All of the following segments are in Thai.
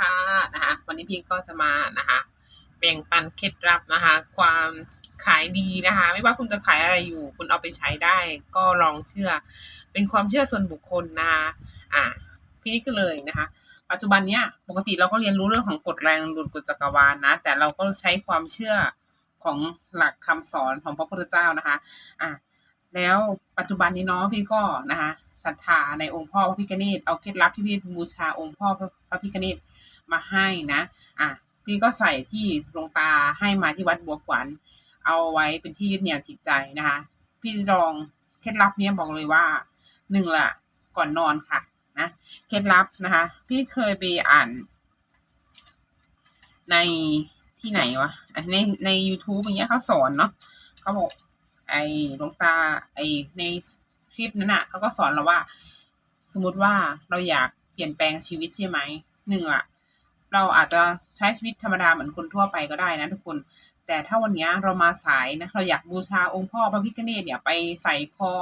ค่ะนะคะวันนี้พี่ก็จะมานะคะแบ่งปันเคล็ดลับนะคะ ความขายดีนะคะ ไม่ว่าคุณจะขายอะไรอยู่ คุณเอาไปใช้ได้ก็ลองเชื่อ เป็นความเชื่อส่วนบุคคลนะคะอ่าพี่นี่ก็เลยนะคะ ปัจจุบันเนี้ยปกติเราก็เรียนรู้เรื่องของกฎแรงดึงดูดกฎจักรวาลนะ แต่เราก็ใช้ความเชื่อของหลักคำสอนของพระพุทธเจ้านะคะอะแล้วปัจจุบันนี้เนาะพี่ก็นะคะศรัทธาในองค์พ่อพระพิฆเนศเอาเคล็ดลับที่พี่บูชาองค์พ่อพระพิฆเนศ มาให้นะอะพี่ก็ใส่ที่หลวงตาให้มาที่วัดบัวขวัญเอาไว้เป็นที่ยึดเหนี่ยวจิตใจนะคะ พี่ลองเคล็ดลับเนี้ยบอกเลยว่าหนึ่งละก่อนนอนค่ะนะเคล็ดลับนะคะ พี่เคยไปอ่าน ในที่ไหนวะในใน YouTube อย่างเงี้ยเขาสอนเนาะเขาบอกไอ้ลวงตาไอ้ในคลิปนั้นอะเขาก็สอนเราว่า สมมติว่าเราอยากเปลี่ยนแปลงชีวิตใช่ไหมหนึ่งละ เราอาจจะใช้ชีวิตธรรมดาเหมือนคนทั่วไปก็ได้นะทุกคน แต่ถ้าวันนี้เรามาสายนะเราอยากบูชาองค์พ่อพระพิฆเนศเนี่ยไปใส่คอ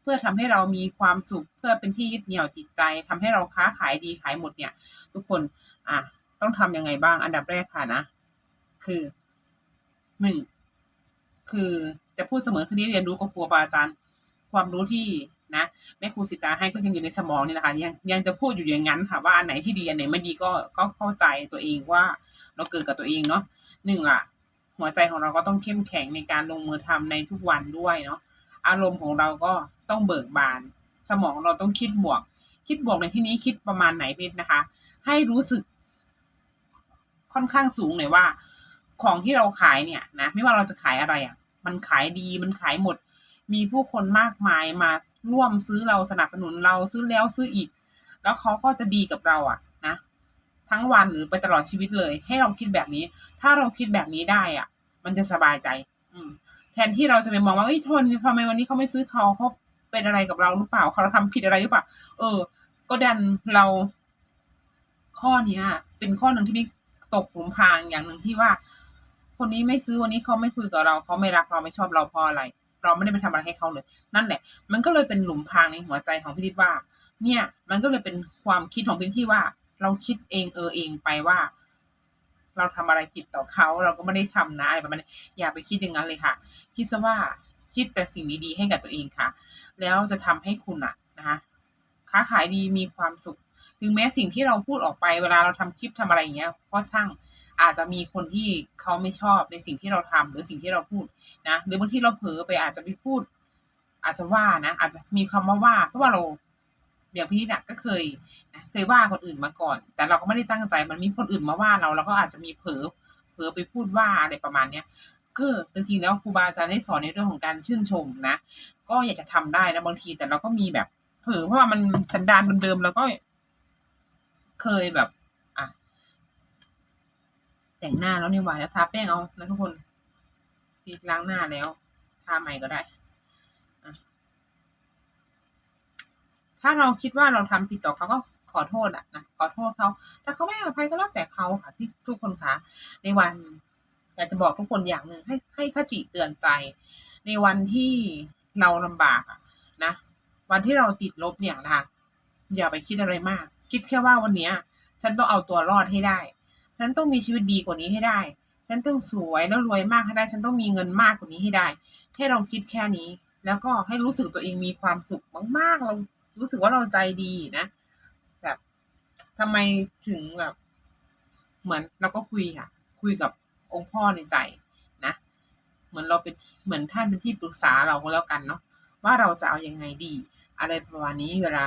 เพื่อทำให้เรามีความสุขเพื่อเป็นที่ยึดเหนี่ยวจิตใจทำให้เราค้าขายดีขายหมดเนี่ย ทุกคนอะต้องทำยังไงบ้างอันดับแรกค่ะนะ คือหนึ่งคือจะพูดเสมอคือที่เรียนรู้กับครูบาอาจารย์ ความรู้ที่ นะแม่ครูสิตาให้ก็ยังอยู่ในสมองนี่แหละค่ะยังยังจะพูดอยู่อย่างนั้นค่ะว่าอันไหนที่ดีอันไหนไม่ดีก็ก็เข้าใจตัวเองว่าเราเกิดกับตัวเองเนาะหนึ่งละหัวใจของเราก็ต้องเข้มแข็งในการลงมือทำในทุกวันด้วยเนาะอารมณ์ของเราก็ต้องเบิกบาน สมองเราต้องคิดบวก คิดบวกในที่นี้คิดประมาณไหนพี่นะคะ ให้รู้สึก ค่อนข้างสูงเลยว่า ของที่เราขายเนี่ยนะไม่ว่าเราจะขายอะไรอะ่ะ มันขายดีมันขายหมด มีผู้คนมากมายมา ร่วมซื้อเราสนับสนุนเราซื้อแล้วซื้ออีก แล้วเขาก็จะดีกับเราอะนะ ทั้งวันหรือไปตลอดชีวิตเลย ให้เราคิดแบบนี้ ถ้าเราคิดแบบนี้ได้อะมันจะสบายใจ อืม แทนที่เราจะไปมองว่าเอ้ยทนทำไมวันนี้เขาไม่ซื้อเขาเขาเป็นอะไรกับเราหรือเปล่าเขาทำผิดอะไรหรือเปล่า เออ ก็ดันเรา ข้อเนี้ย เป็นข้อหนึ่งที่พี่ตกหลุมพรางอย่างหนึ่งที่ว่า คนนี้ไม่ซื้อวันนี้เขาไม่คุยกับเราเขาไม่รักเราไม่ชอบเราเพราะอะไร เราไม่ได้ไปทำอะไรให้เขาเลย นั่นแหละ มันก็เลยเป็นหลุมพรางในหัวใจของพี่นิดว่า เนี่ย มันก็เลยเป็นความคิดของพี่ที่ว่า เราคิดเองเออเองไปว่า เราทำอะไรผิดต่อเขา เราก็ไม่ได้ทำนะอะไรประมาณนี้อย่าไปคิดอย่างนั้นเลยค่ะ คิดซะว่าคิดแต่สิ่งดีๆให้กับตัวเองค่ะ แล้วจะทำให้คุณอะนะคะค้าขายดีมีความสุข ถึงแม้สิ่งที่เราพูดออกไปเวลาเราทำคลิปทำอะไรอย่างเงี้ยก็ช่าง อาจจะมีคนที่เขาไม่ชอบในสิ่งที่เราทำหรือสิ่งที่เราพูดนะหรือบางทีเราเผลอไปอาจจะไปพูด อาจจะว่านะ อาจจะมีคำว่าว่าเพราะว่าเราอย่างพี่น่ะก็เคยนะเคยว่าคนอื่นมาก่อน แต่เราก็ไม่ได้ตั้งใจมันมีคนอื่นมาว่าเราเราก็อาจจะมีเผลอเผลอไปพูดว่าอะไรประมาณเนี้ยก็จริงๆแล้วครูบาอาจารย์ได้สอนในเรื่องของการชื่นชมนะ ก็อยากจะทำได้นะบางทีแต่เราก็มีแบบเผลอเพราะว่ามันสันดานเดิมๆเราก็ เคยแบบ แต่งหน้าแล้วนี่หวานแล้วทาแป้งเอานะทุกคนปีล้างหน้าแล้ว ทาใหม่ก็ได้ ถ้าเราคิดว่าเราทำผิดต่อเขาก็ขอโทษอะนะขอโทษเขาถ้าเขาไม่อภัยก็แล้วแต่เขาค่ะที่ทุกคนคะในวันอยากจะบอกทุกคนอย่างหนึ่งให้ให้คติเตือนใจ ในวันที่เราลำบากอะนะวันที่เราติดลบเนี่ยนะคะอย่าไปคิดอะไรมาก คิดแค่ว่าวันเนี้ย ฉันต้องเอาตัวรอดให้ได้ ฉันต้องมีชีวิตดีกว่านี้ให้ได้ ฉันต้องสวยแล้วรวยมากให้ได้ ฉันต้องมีเงินมากกว่านี้ให้ได้ ให้เราคิดแค่นี้ แล้วก็ให้รู้สึกตัวเองมีความสุขมากๆ เรารู้สึกว่าเราใจดีนะ แบบทำไมถึงแบบ เหมือนเราก็คุยค่ะ คุยกับองค์พ่อในใจนะ เหมือนเราเป็นเหมือนท่านเป็นที่ปรึกษาเราก็แล้วกันเนาะว่าเราจะเอายังไงดี อะไรประมาณนี้เวลา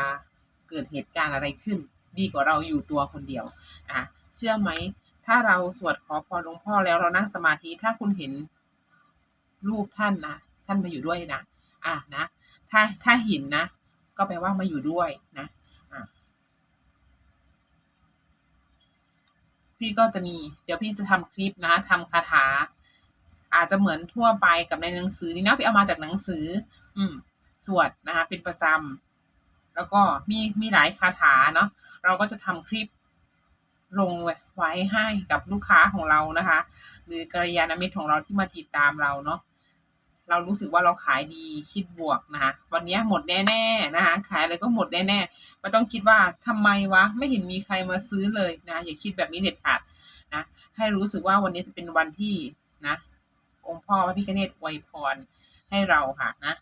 เกิดเหตุการณ์อะไรขึ้น ดีกว่าเราอยู่ตัวคนเดียวอะเชื่อไหม ถ้าเราสวดขอพรหลวงพ่อแล้วเรานั่งสมาธิถ้าคุณเห็นรูปท่านนะท่านมาอยู่ด้วยนะอะนะถ้าถ้าเห็นนะ ก็แปลว่ามาอยู่ด้วยนะอะพี่ก็จะมี เดี๋ยวพี่จะทำคลิปนะทำคาถา อาจจะเหมือนทั่วไปกับในหนังสือนี่นะพี่เอามาจากหนังสือ อืม สวดนะคะเป็นประจำแล้วก็มีมีหลายคาถาเนาะเราก็จะทำคลิป ลงไว้ให้กับลูกค้าของเรานะคะ หรือกัลยาณมิตรของเราที่มาติดตามเราเนาะเรารู้สึกว่าเราขายดีคิดบวกนะคะวันนี้หมดแน่ๆนะคะขายอะไรก็หมดแน่ๆไม่ต้องคิดว่าทำไมวะไม่เห็นมีใครมาซื้อเลยนะอย่าคิดแบบนี้เด็ดขาดนะให้รู้สึกว่าวันนี้จะเป็นวันที่นะองค์พ่อพระพิฆเนศอวยพรให้เราค่ะนะ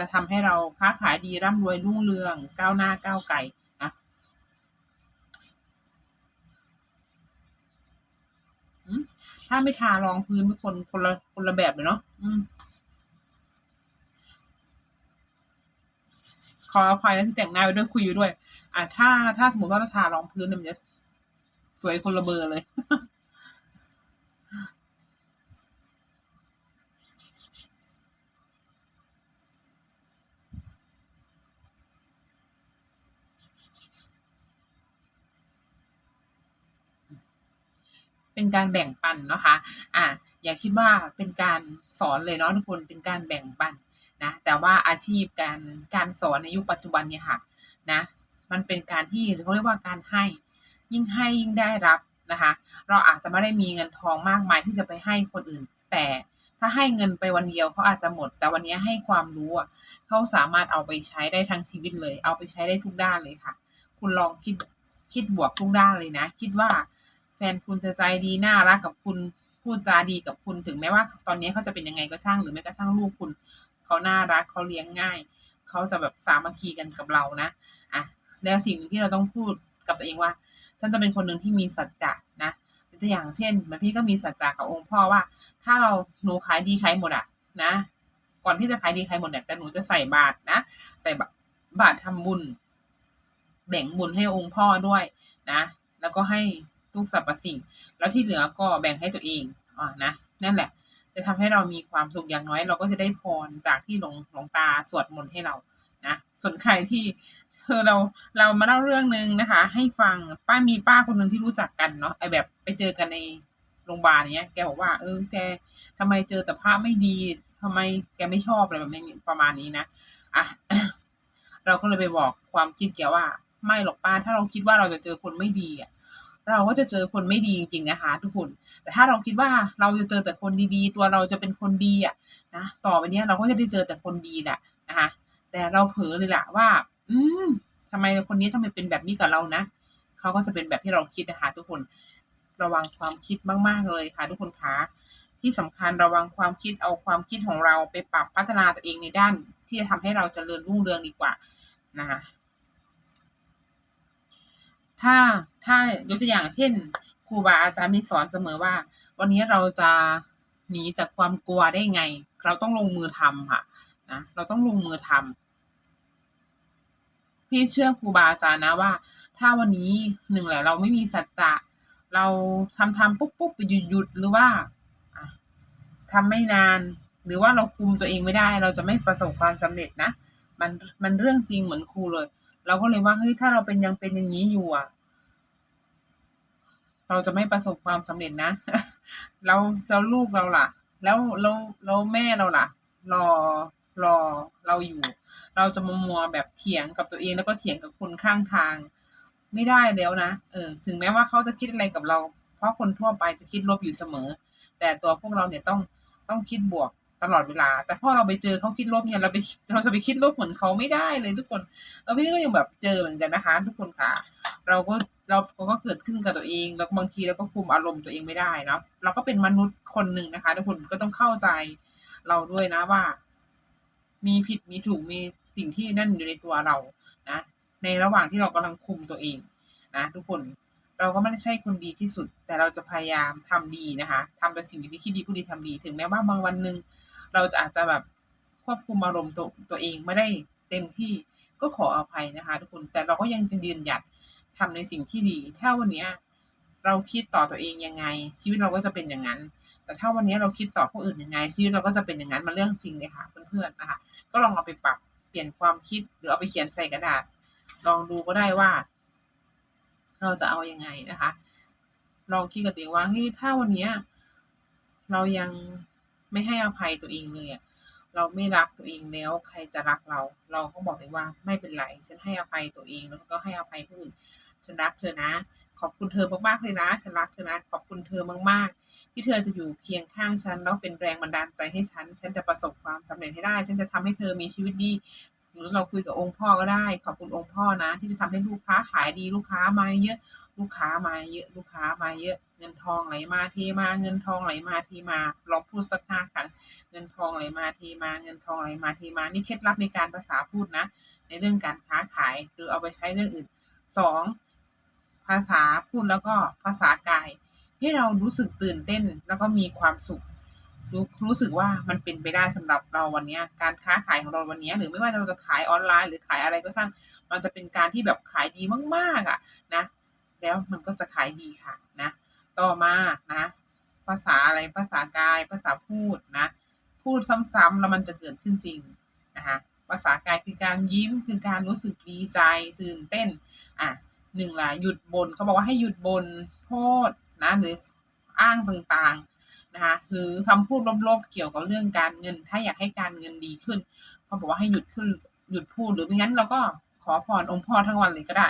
จะทำให้เราค้าขายดีร่ำรวยรุ่งเรืองก้าวหน้าก้าวไกลนะถ้าไม่ทารองพื้นเป็นคนคนละคนละแบบเลยเนาะอขออภัยนะที่แต่งหน้าไปด้วยคุยอยู่ด้วย อะถ้าถ้าสมมติว่าทารองพื้นเนี่ยมันจะสวยคนละเบอร์เลย เป็นการแบ่งปันนะคะอะอย่าคิดว่าเป็นการสอนเลยเนาะทุกคนเป็นการแบ่งปันนะแต่ว่าอาชีพการการสอนในยุคปัจจุบันเนี่ยค่ะนะมันเป็นการที่เขาเรียกว่าการให้ ยิ่งให้ยิ่งได้รับนะคะ เราอาจจะไม่ได้มีเงินทองมากมายที่จะไปให้คนอื่น แต่ถ้าให้เงินไปวันเดียวเขาอาจจะหมด แต่วันนี้ให้ความรู้อะเขาสามารถเอาไปใช้ได้ทั้งชีวิตเลย เอาไปใช้ได้ทุกด้านเลยค่ะ คุณลองคิดคิดบวกทุกด้านเลยนะ คิดว่า แฟนคุณจะใจดีน่ารักกับคุณพูดจาดีกับคุณถึงแม้ว่า ตอนนี้เขาจะเป็นยังไงก็ช่างหรือแม้กระทั่งลูกคุณเขาน่ารักเขาเลี้ยงง่ายเขาจะแบบสามัคคีกันกับเรานะอะแล้วสิ่งที่เราต้องพูดกับตัวเองว่าฉันจะเป็นคนหนึ่งที่มีสัจจะนะตัวอย่างเช่นเหมือนพี่ก็มีสัจจะกับองค์พ่อว่า ถ้าเราหนูขายดีขายหมดอะนะ ก่อนที่จะขายดีขายหมดเนี่ยแต่หนูจะใส่บาตรนะใส่บาตรทำบุญ แบ่งบุญให้องค์พ่อด้วยนะ แล้วก็ให้ ทุกสรรพสิ่ง แล้วที่เหลือก็แบ่งให้ตัวเองอ่านะนั่นแหละ จะทำให้เรามีความสุขอย่างน้อย เราก็จะได้พรจากที่หลวงหลวงตาสวดมนต์ให้เรานะส่วนใครที่เธอเราเรามาเล่าเรื่องหนึ่งนะคะ ให้ฟังป้ามีป้าคนหนึ่งที่รู้จักกันเนาะไอแบบไปเจอกันในโรงพยาบาลเนี้ยแกบอกว่าเออแกทำไมเจอแต่ภาพไม่ดีทำไมแกไม่ชอบอะไรแบบนี้ประมาณนี้นะอะเราก็เลยไปบอกความคิดแกว่า ไม่หรอกป้าถ้าเราคิดว่าเราจะเจอคนไม่ดีอะ เราก็จะเจอคนไม่ดีจริงๆนะคะ ทุกคน แต่ถ้าเราคิดว่าเราจะเจอแต่คนดีๆ ตัวเราจะเป็นคนดีอะนะต่อไปเนี้ยเราก็จะได้เจอแต่คนดีแหละนะคะแต่เราเผลอเลยล่ะว่า อืมทำไมคนนี้ทำไมเป็นแบบนี้กับเรานะเขาก็จะเป็นแบบที่เราคิดนะคะ ทุกคนระวังความคิดมากๆเลยค่ะ ทุกคนคะที่สำคัญระวังความคิดเอาความคิดของเราไปปรับพัฒนาตัวเองในด้าน ที่จะทำให้เราจเจริญรุ่งเรืองดีกว่านะคะ ถ้าถ้ายกตัวอย่างเช่นครูบาอาจารย์มีสอนเสมอว่า วันนี้เราจะหนีจากความกลัวได้ไง เราต้องลงมือทำค่ะนะเราต้องลงมือทำพี่เชื่อครูบาอาจารย์นะว่า ถ้าวันนี้หนึ่งแหละเราไม่มีสัจจะเราทำทำปุ๊บปุ๊บไปหยุดหยุดหรือว่าทำไม่นาน หรือว่าเราคุมตัวเองไม่ได้ เราจะไม่ประสบความสำเร็จนะมันมันเรื่องจริงเหมือนครูเลย เราก็เลยว่าเฮ้ยถ้าเราเป็นยังเป็นอย่างนี้อยู่อะ เราจะไม่ประสบความสำเร็จนะแล้วแล้วลูกเราล่ะ แล้วแล้วแล้วแม่เราล่ะ รอรอเราอยู่ เราจะมัวมัวแบบเถียงกับตัวเองแล้วก็เถียงกับคนข้างทาง ไม่ได้แล้วนะเออ ถึงแม้ว่าเขาจะคิดอะไรกับเรา เพราะคนทั่วไปจะคิดลบอยู่เสมอ แต่ตัวพวกเราเนี่ยต้องต้องคิดบวก ตลอดเวลา แต่พอเราไปเจอเขาคิดลบเนี่ยเราไปเราจะไปคิดลบเหมือนเขาไม่ได้เลยทุกคนเออพี่ก็ยังแบบเจอเหมือนกันนะคะ ทุกคนค่ะ เราก็เราก็เกิดขึ้นกับตัวเอง แล้วบางทีเราก็คุมอารมณ์ตัวเองไม่ได้นะเราก็เป็นมนุษย์คนหนึ่งนะคะ ทุกคนก็ต้องเข้าใจเราด้วยนะว่า มีผิดมีถูกมีสิ่งที่นั่นอยู่ในตัวเรานะในระหว่างที่เรากำลังคุมตัวเองนะทุกคนเราก็ไม่ได้ใช่คนดีที่สุด แต่เราจะพยายามทำดีนะคะทำแต่สิ่งที่คิดดีพูดดีทำดี ถึงแม้ว่าบางวันหนึ่ง เราจะอาจจะแบบควบคุมอารมณ์ตัวตัวเองไม่ได้เต็มที่ก็ขออภัยนะคะ ทุกคนแต่เราก็ยังจะยืนหยัดทำในสิ่งที่ดี ถ้าวันนี้เราคิดต่อตัวเองยังไง ชีวิตเราก็จะเป็นอย่างนั้น แต่ถ้าวันนี้เราคิดต่อผู้อื่นยังไง ชีวิตเราก็จะเป็นอย่างนั้นมันเรื่องจริงเลยค่ะเพื่อนๆนะคะก็ลองเอาไปปรับเปลี่ยนความคิดหรือเอาไปเขียนใส่กระดาษ ลองดูก็ได้ว่า เราจะเอาอยัางไงนะคะ ลองคิดกับตัวเองว่าเฮ้ยถ้าวันนี้เรายัง ไม่ให้อภัยตัวเองเลยอะเราไม่รักตัวเองแล้วใครจะรักเรา เราก็บอกเลยว่าไม่เป็นไร ฉันให้อภัยตัวเองแล้วก็ให้อภัยผู้อื่นฉันรักเธอนะ ขอบคุณเธอมากๆเลยนะ ฉันรักเธอนะ ขอบคุณเธอมากๆ ที่เธอจะอยู่เคียงข้างฉันแล้วเป็นแรงบันดาลใจให้ฉัน ฉันจะประสบความสำเร็จให้ได้ ฉันจะทำให้เธอมีชีวิตดีหรือเราคุยกับองค์พ่อก็ได้ ขอบคุณองค์พ่อนะ ที่จะทำให้ลูกค้าขายดีลูกค้ามาเยอะ ลูกค้ามาเยอะ ลูกค้ามาเยอะ เงินทองไหลมาเทมา เงินทองไหลมาเทมา ลองพูดสักห้าครั้ง เงินทองไหลมาเทมา เงินทองไหลมาเทมา นี่เคล็ดลับในการภาษาพูดนะ ในเรื่องการค้าขายหรือเอาไปใช้เรื่องอื่นสองภาษาพูดแล้วก็ภาษากาย ให้เรารู้สึกตื่นเต้นแล้วก็มีความสุขรู้รู้สึกว่ามันเป็นไปได้สำหรับเราวันนี้การค้าขายของเราวันนี้หรือไม่ว่าเราจะขายออนไลน์ หรือขายอะไรก็ช่างมันจะเป็นการที่แบบขายดีมากๆอะนะ แล้วมันก็จะขายดีค่ะนะ ต่อมานะ ภาษาอะไรภาษากาย ภาษาพูดนะ พูดซ้ำๆแล้วมันจะเกิดขึ้นจริงนะคะภาษากายคือการยิ้มคือการรู้สึกดีใจตื่นเต้นอ่าหนึ่งล่ะหยุดบ่นเขาบอกว่าให้หยุดบ่นโทษนะหรืออ้างต่างๆนะคะหรือคำพูดลบๆเกี่ยวกับเรื่องการเงิน ถ้าอยากให้การเงินดีขึ้นเขาบอกว่าให้หยุดขึ้นหยุดพูดหรือไม่งั้นเราก็ขอพรองค์พ่อทั้งวันเลยก็ได้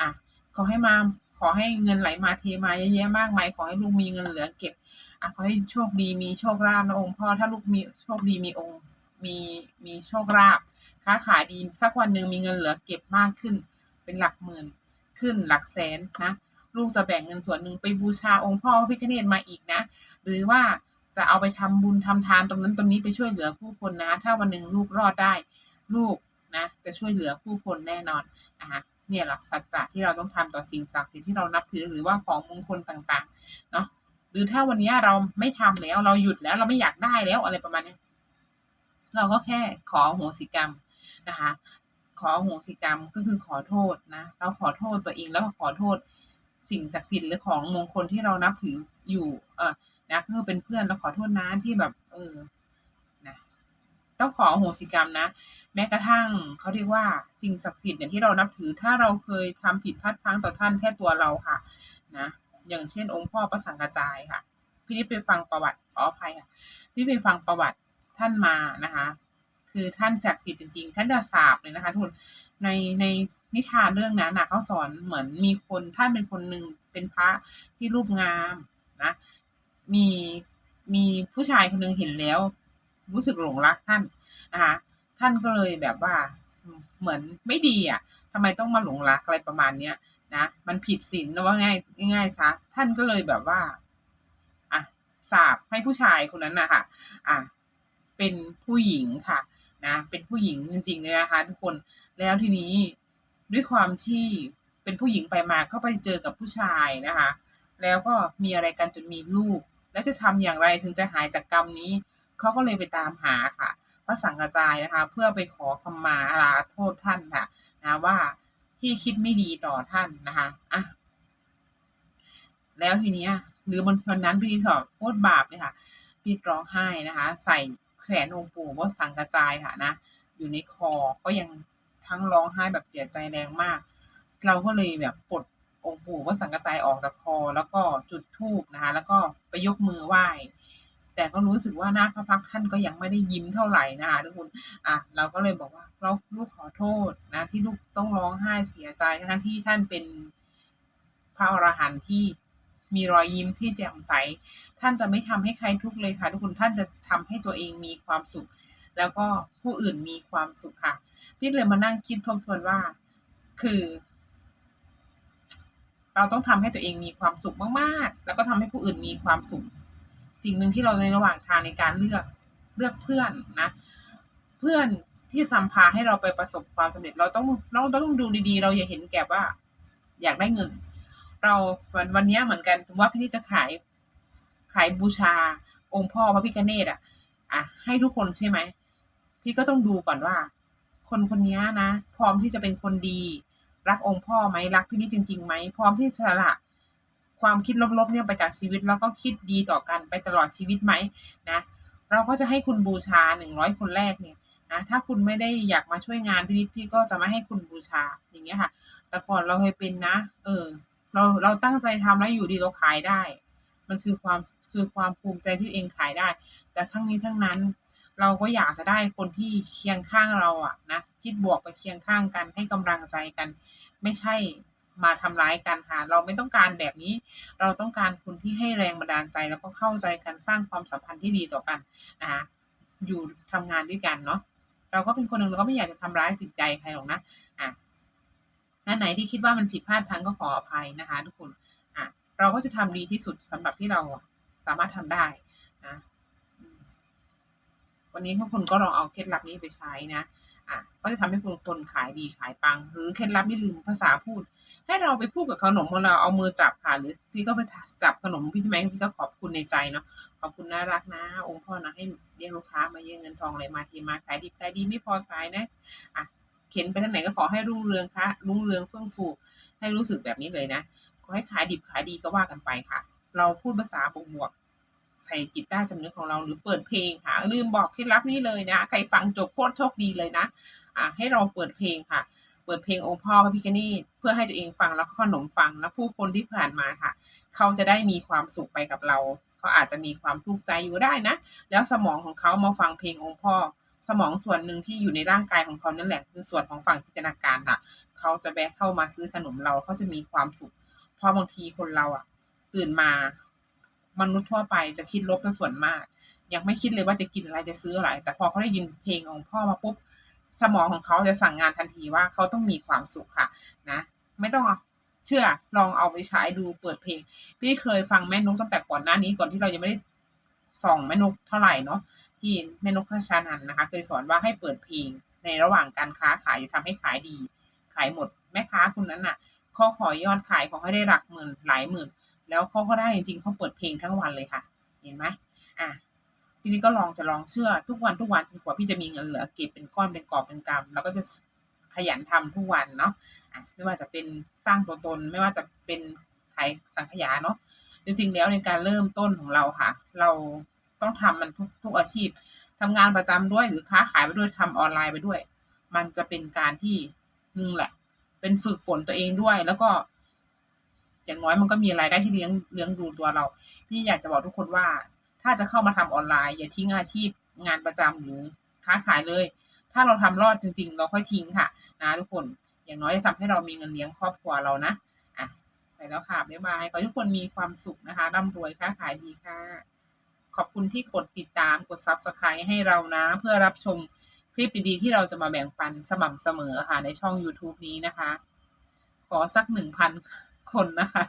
อ่าขอให้มา อให้เงินไหลมาเทมาเยอะแยะมากมายขอให้ลูกมีเงินเหลือเก็บอ่าขอให้โชคดีมีโชคลาภนะองค์พ่อถ้าลูกมีโชคดีมีองค์มีมีโชคลาภค้าขายดีสักวันหนึ่งมีเงินเหลือเก็บมากขึ้น เป็นหลักหมื่นขึ้นหลักแสนนะลูกจะแบ่งเงินส่วนหนึ่งไปบูชาองค์พ่อพิฆเนศมาอีกนะ หรือว่าจะเอาไปทำบุญทำทานตรงนั้นตรงนี้ไปช่วยเหลือผู้คนนะ ถ้าวันหนึ่งลูกรอดได้ ลูกนะ จะช่วยเหลือผู้คนแน่นอนนะคะ เนี่ยแหละสัจจะที่เราต้องทำต่อสิ่งศักดิ์สิทธิ์ที่เรานับถือหรือว่าของมงคลต่างๆเนาะหรือถ้าวันนี้เราไม่ทำแล้วเราหยุดแล้วเราไม่อยากได้แล้วอะไรประมาณนี้เราก็แค่ขอโหสิกรรมนะคะ ขอโหสิกรรมก็คือขอโทษนะเราขอโทษตัวเองแล้วก็ขอโทษสิ่งศักดิ์สิทธิ์หรือของมงคลที่เรานับถืออยู่ เออนะก็คือเป็นเพื่อนเราขอโทษนะที่แบบ เออ ต้องขอโหสิกรรมนะ แม้กระทั่งเขาเรียกว่าสิ่งศักดิ์สิทธิ์เนี่ยที่เรานับถือ ถ้าเราเคยทำผิดพลาดพลั้งต่อท่านแค่ตัวเราค่ะ นะอย่างเช่น องค์พ่อพระสังฆจายค่ะ พี่นิดไปฟังประวัติขออภัยค่ะ พี่ไปฟังประวัติท่านมานะคะ คือท่านศักดิ์สิทธิ์จริงๆ ท่านจะสาปเลยนะคะทุกคนในในนิทานเรื่องนั้นนะเขาสอนเหมือนมีคนท่านเป็นคนหนึ่งเป็นพระที่รูปงามนะ มีมีผู้ชายคนหนึ่งเห็นแล้ว รู้สึกหลงรักท่านนะคะท่านก็เลยแบบว่าเหมือนไม่ดีอะทำไมต้องมาหลงรักอะไรประมาณเนี้ยนะมันผิดศีลนะว่าง่ายง่ายๆเสียท่านก็เลยแบบว่าอะสาปให้ผู้ชายคนนั้นนะคะอ่าเป็นผู้หญิงค่ะนะเป็นผู้หญิงจริงๆเลยนะคะทุกคนแล้วทีนี้ด้วยความที่เป็นผู้หญิงไปมาก็ไปเจอกับผู้ชายนะคะ แล้วก็มีอะไรกันจนมีลูก แล้วจะทำอย่างไรถึงจะหายจากกรรมนี้ เขาก็เลยไปตามหาค่ะ พระสังฆจายนะคะ เพื่อไปขอขมาลาโทษท่านค่ะนะว่าที่คิดไม่ดีต่อท่านนะคะอะแล้วทีเนี้ย หรือบนวันนั้นพี่นิดโคตรบาปเลยค่ะพี่นิดร้องไห้นะคะ ใส่แขนองค์ปู่พระสังฆจายค่ะนะอยู่ในคอก็ยังทั้งร้องไห้แบบเสียใจแรงมาก เราก็เลยแบบปลดองค์ปู่พระสังฆจายออกจากคอ แล้วก็จุดธูปนะคะ แล้วก็ไปยกมือไหว้ แต่ก็รู้สึกว่าหน้าพระพักท่านก็ยังไม่ได้ยิ้มเท่าไหร่นะคะทุกคนอะเราก็เลยบอกว่าเราลูกขอโทษนะที่ลูกต้องร้องไห้เสียใจทั้งที่ท่านเป็นพระอรหันต์ที่มีรอยยิ้มที่แจ่มใส ท่านจะไม่ทำให้ใครทุกข์เลยค่ะ ทุกคนท่านจะทำให้ตัวเองมีความสุข แล้วก็ผู้อื่นมีความสุขค่ะพี่เลยมานั่งคิดทบทวนว่า คือ เราต้องทำให้ตัวเองมีความสุขมากๆ แล้วก็ทำให้ผู้อื่นมีความสุข สิ่งหนึ่งที่เราในระหว่างทางในการเลือกเลือกเพื่อนนะ เพื่อนที่จะนำพาให้เราไปประสบความสำเร็จ เราต้องเราต้องดูดีๆ เราอย่าเห็นแก่ว่า อยากได้เงิน เราวันวันนี้เหมือนกันสมมุติว่าพี่นิดจะขายขายบูชา องค์พ่อพระพิฆเนศอะ อะ ให้ทุกคนใช่ไหมพี่ก็ต้องดูก่อนว่า คนคนนี้นะพร้อมที่จะเป็นคนดี รักองค์พ่อไหมรักพี่นิดจริงๆไหมพร้อมที่จะละ ความคิดลบๆเนี่ยไปจากชีวิตแล้วก็คิดดีต่อกันไปตลอดชีวิตไหมนะเราก็จะให้คุณบูชา 100 คนแรกเนี่ยนะถ้าคุณไม่ได้อยากมาช่วยงานพี่นิดพี่ก็จะไม่ให้คุณบูชาอย่างเงี้ยค่ะ แต่ก่อนเราเคยเป็นนะ เออ เราเราตั้งใจทำแล้วอยู่ดีเราขายได้ มันคือความคือความภูมิใจที่เองขายได้ แต่ทั้งนี้ทั้งนั้นเราก็อยากจะได้คนที่เคียงข้างเราอะนะคิดบวกไปเคียงข้างกันให้กำลังใจกัน ไม่ใช่ มาทำร้ายกันค่ะเราไม่ต้องการแบบนี้ เราต้องการคนที่ให้แรงบันดาลใจ แล้วก็เข้าใจกันสร้างความสัมพันธ์ที่ดีต่อกันนะคะอยู่ทำงานด้วยกันเนาะเราก็เป็นคนหนึ่งเราก็ไม่อยากจะทำร้ายจิตใจใครหรอกนะอะอันไหนที่คิดว่ามันผิดพลาดพังก็ขออภัยนะคะ ทุกคนอะเราก็จะทำดีที่สุดสำหรับที่เราสามารถทำได้นะวันนี้ทุกคนก็ลองเอาเคล็ดลับนี้ไปใช้นะ อะก็จะทำให้คุณคนขายดีขายปัง หรือเคล็ดลับที่ลืมภาษาพูด ให้เราไปพูดกับขนมของเราเอามือจับค่ะ หรือพี่ก็ไปจับขนมพี่ใช่ไหมพี่ก็ขอบคุณในใจเนาะขอบคุณน่ารักนะ องค์พ่อนะให้เรียกลูกค้ามาเยอะเงินทองอะไรมาเทมาขายดีขายดีไม่พอขายนะอะเข็นไปทางไหนก็ขอให้รุ่งเรืองค่ะรุ่งเรืองเฟื่องฟูให้รู้สึกแบบนี้เลยนะขอให้ขายดิบขายดีก็ว่ากันไปค่ะ เราพูดภาษาบวก ใส่จิตใต้สำนึกของเราหรือเปิดเพลงค่ะลืมบอกเคล็ดลับนี้เลยนะ ใครฟังจบโคตรโชคดีเลยนะอะให้เราเปิดเพลงค่ะ เปิดเพลงองค์พ่อพระพิฆเนศเพื่อให้ตัวเองฟังแล้วก็ขนมฟังแล้วผู้คนที่ผ่านมาค่ะ เขาจะได้มีความสุขไปกับเราเขาอาจจะมีความทุกข์ใจอยู่ได้นะ แล้วสมองของเขามาฟังเพลงองค์พ่อ สมองส่วนหนึ่งที่อยู่ในร่างกายของเขานั่นแหละคือส่วนของฝั่งจินตนาการค่ะ เขาจะแบกเข้ามาซื้อขนมเราเขาจะมีความสุข เพราะบางทีคนเราอะตื่นมา มนุษย์ทั่วไปจะคิดลบเป็นส่วนมาก ยังไม่คิดเลยว่าจะกินอะไรจะซื้ออะไร แต่พอเขาได้ยินเพลงของพ่อมาปุ๊บสมองของเขาจะสั่งงานทันทีว่าเขาต้องมีความสุขค่ะ นะ ไม่ต้องเชื่อลองเอาไปใช้ดูเปิดเพลง พี่เคยฟังแม่นกตั้งแต่ก่อนหน้านี้ก่อนที่เรายังไม่ได้ส่องแม่นกเท่าไหร่เนาะที่แม่นกพระชานันนะคะ เคยสอนว่าให้เปิดเพลงในระหว่างการค้าขายจะทำให้ขายดี ขายหมดแม่ค้าคนนั้นน่ะเขาขอยอดขายของให้ได้หลักหมื่นหลายหมื่น แล้วเขาก็ได้จริงๆเขาเปิดเพลงทั้งวันเลยค่ะ เห็นไหมอะทีนี้ก็ลองจะลองเชื่อทุกวันทุกวันจนกว่าพี่จะมีเงินเหลือเก็บเป็นก้อนเป็นกอบเป็นกำแล้วก็จะขยันทำทุกวันเนาะอะไม่ว่าจะเป็นสร้างตัวตน ไม่ว่าจะเป็นขายสังขยาเนาะจริงๆแล้วในการเริ่มต้นของเราค่ะ เราต้องทำมันทุกทุกอาชีพทำงานประจำด้วยหรือค้าขายไปด้วยทำออนไลน์ไปด้วย มันจะเป็นการที่หนึ่งแหละ เป็นฝึกฝนตัวเองด้วย แล้วก็ อย่างน้อยมันก็มีรายได้ที่เลี้ยงเลี้ยงดูตัวเรา พี่อยากจะบอกทุกคนว่า ถ้าจะเข้ามาทำออนไลน์อย่าทิ้งอาชีพงานประจำหรือค้าขายเลย ถ้าเราทำรอดจริง ๆ เราค่อยทิ้งค่ะ นะทุกคน อย่างน้อยจะทำให้เรามีเงินเลี้ยงครอบครัวเรานะอะไปแล้วค่ะบ๊ายบายขอทุกคนมีความสุขนะคะร่ำรวยค้าขายดีค่ะ ขอบคุณที่กดติดตามกด subscribe ให้เรานะ เพื่อรับชมคลิปดีๆที่เราจะมาแบ่งปันสม่ำเสมอค่ะในช่อง YouTube นี้นะคะ ขอสักหนึ่งพัน คนนะคะ